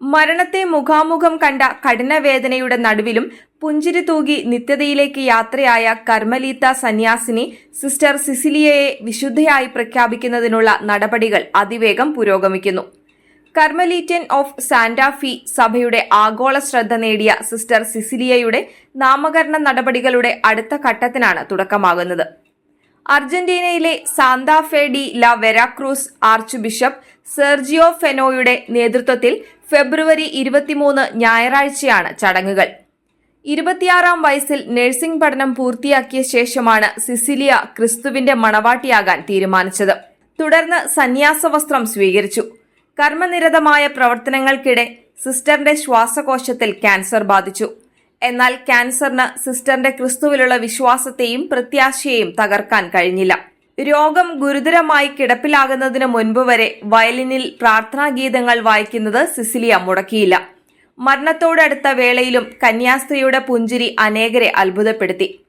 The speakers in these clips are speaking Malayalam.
മരണത്തെ മുഖാമുഖം കണ്ട കഠിനവേദനയുടെ നടുവിലും പുഞ്ചിരി തൂകി നിത്യതയിലേക്ക് യാത്രയായ കർമ്മലീത്ത സന്യാസിനി സിസ്റ്റർ സിസിലിയയെ വിശുദ്ധയായി പ്രഖ്യാപിക്കുന്നതിനുള്ള നടപടികൾ അതിവേഗം പുരോഗമിക്കുന്നു. കർമ്മലീറ്റൻ ഓഫ് സാന്റാഫി സഭയുടെ ആഗോള ശ്രദ്ധ നേടിയ സിസ്റ്റർ സിസിലിയയുടെ നാമകരണ നടപടികളുടെ അടുത്ത ഘട്ടത്തിനാണ് തുടക്കമാകുന്നത്. അർജന്റീനയിലെ Santa Fe de la Veracruz archbishop Sergio ഫെനോയുടെ നേതൃത്വത്തിൽ ഫെബ്രുവരി ഇരുപത്തിമൂന്ന് ഞായറാഴ്ചയാണ് ചടങ്ങുകൾ. ഇരുപത്തിയാറാം വയസ്സിൽ നഴ്സിംഗ് പഠനം പൂർത്തിയാക്കിയ ശേഷമാണ് സിസിലിയ ക്രിസ്തുവിന്റെ മണവാട്ടിയാകാൻ തീരുമാനിച്ചത്. തുടർന്ന് സന്യാസ വസ്ത്രം സ്വീകരിച്ചു. കർമ്മനിരതമായ പ്രവർത്തനങ്ങൾക്കിടെ സിസ്റ്ററിന്റെ ശ്വാസകോശത്തിൽ ക്യാൻസർ ബാധിച്ചു. എന്നാൽ ക്യാൻസറിന് സിസ്റ്ററിന്റെ ക്രിസ്തുവിലുള്ള വിശ്വാസത്തെയും പ്രത്യാശയെയും തകർക്കാൻ കഴിഞ്ഞില്ല. രോഗം ഗുരുതരമായി കിടപ്പിലാകുന്നതിന് മുൻപ് വരെ വയലിനിൽ പ്രാർത്ഥനാഗീതങ്ങൾ വായിക്കുന്നത് സിസിലിയ മുടക്കിയില്ല. മരണത്തോടടുത്ത വേളയിലും കന്യാസ്ത്രീയുടെ പുഞ്ചിരി അനേകരെ അത്ഭുതപ്പെടുത്തി.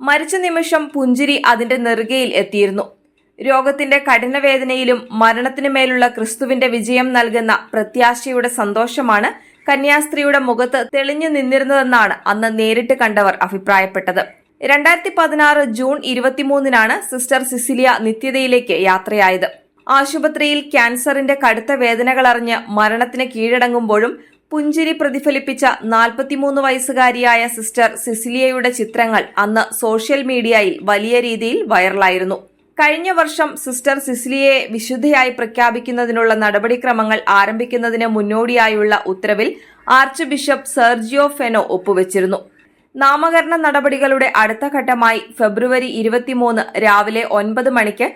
മരിച്ച നിമിഷം പുഞ്ചിരി അതിന്റെ നെറുകയിൽ എത്തിയിരുന്നു. രോഗത്തിന്റെ കഠിനവേദനയിലും മരണത്തിനുമേലുള്ള ക്രിസ്തുവിന്റെ വിജയം നൽകുന്ന പ്രത്യാശയുടെ സന്തോഷമാണ് കന്യാസ്ത്രീയുടെ മുഖത്ത് തെളിഞ്ഞു നിന്നിരുന്നതെന്നാണ് അന്ന് നേരിട്ട് കണ്ടവർ അഭിപ്രായപ്പെട്ടത്. രണ്ടായിരത്തി പതിനാറ് ജൂൺ ഇരുപത്തിമൂന്നിനാണ് സിസ്റ്റർ സിസിലിയ നിത്യതയിലേക്ക് യാത്രയായത്. ആശുപത്രിയിൽ ക്യാൻസറിന്റെ കടുത്ത വേദനകളറിഞ്ഞ് മരണത്തിന് കീഴടങ്ങുമ്പോഴും പുഞ്ചിരി പ്രതിഫലിപ്പിച്ച നാൽപ്പത്തിമൂന്ന് വയസ്സുകാരിയായ സിസ്റ്റർ സിസിലിയയുടെ ചിത്രങ്ങൾ അന്ന് സോഷ്യൽ മീഡിയയിൽ വലിയ രീതിയിൽ വൈറലായിരുന്നു. കഴിഞ്ഞ വർഷം സിസ്റ്റർ സിസിലിയെ വിശുദ്ധയായി പ്രഖ്യാപിക്കുന്നതിനുള്ള നടപടിക്രമങ്ങൾ ആരംഭിക്കുന്നതിന് മുന്നോടിയായുള്ള ഉത്തരവിൽ ആർച്ച് ബിഷപ്പ് സെർജിയോ ഫെനോ ഒപ്പുവച്ചിരുന്നു. നാമകരണ നടപടികളുടെ അടുത്ത ഘട്ടമായി ഫെബ്രുവരി ഇരുപത്തിമൂന്ന് രാവിലെ ഒൻപത് മണിക്ക്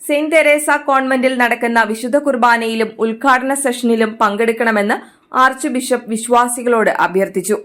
സെന്റ് തെരേസ കോൺവെന്റിൽ നടക്കുന്ന വിശുദ്ധ കുർബാനയിലും ഉദ്ഘാടന സെഷനിലും പങ്കെടുക്കണമെന്ന് ആർച്ച് ബിഷപ്പ് വിശ്വാസികളോട് അഭ്യർത്ഥിച്ചു.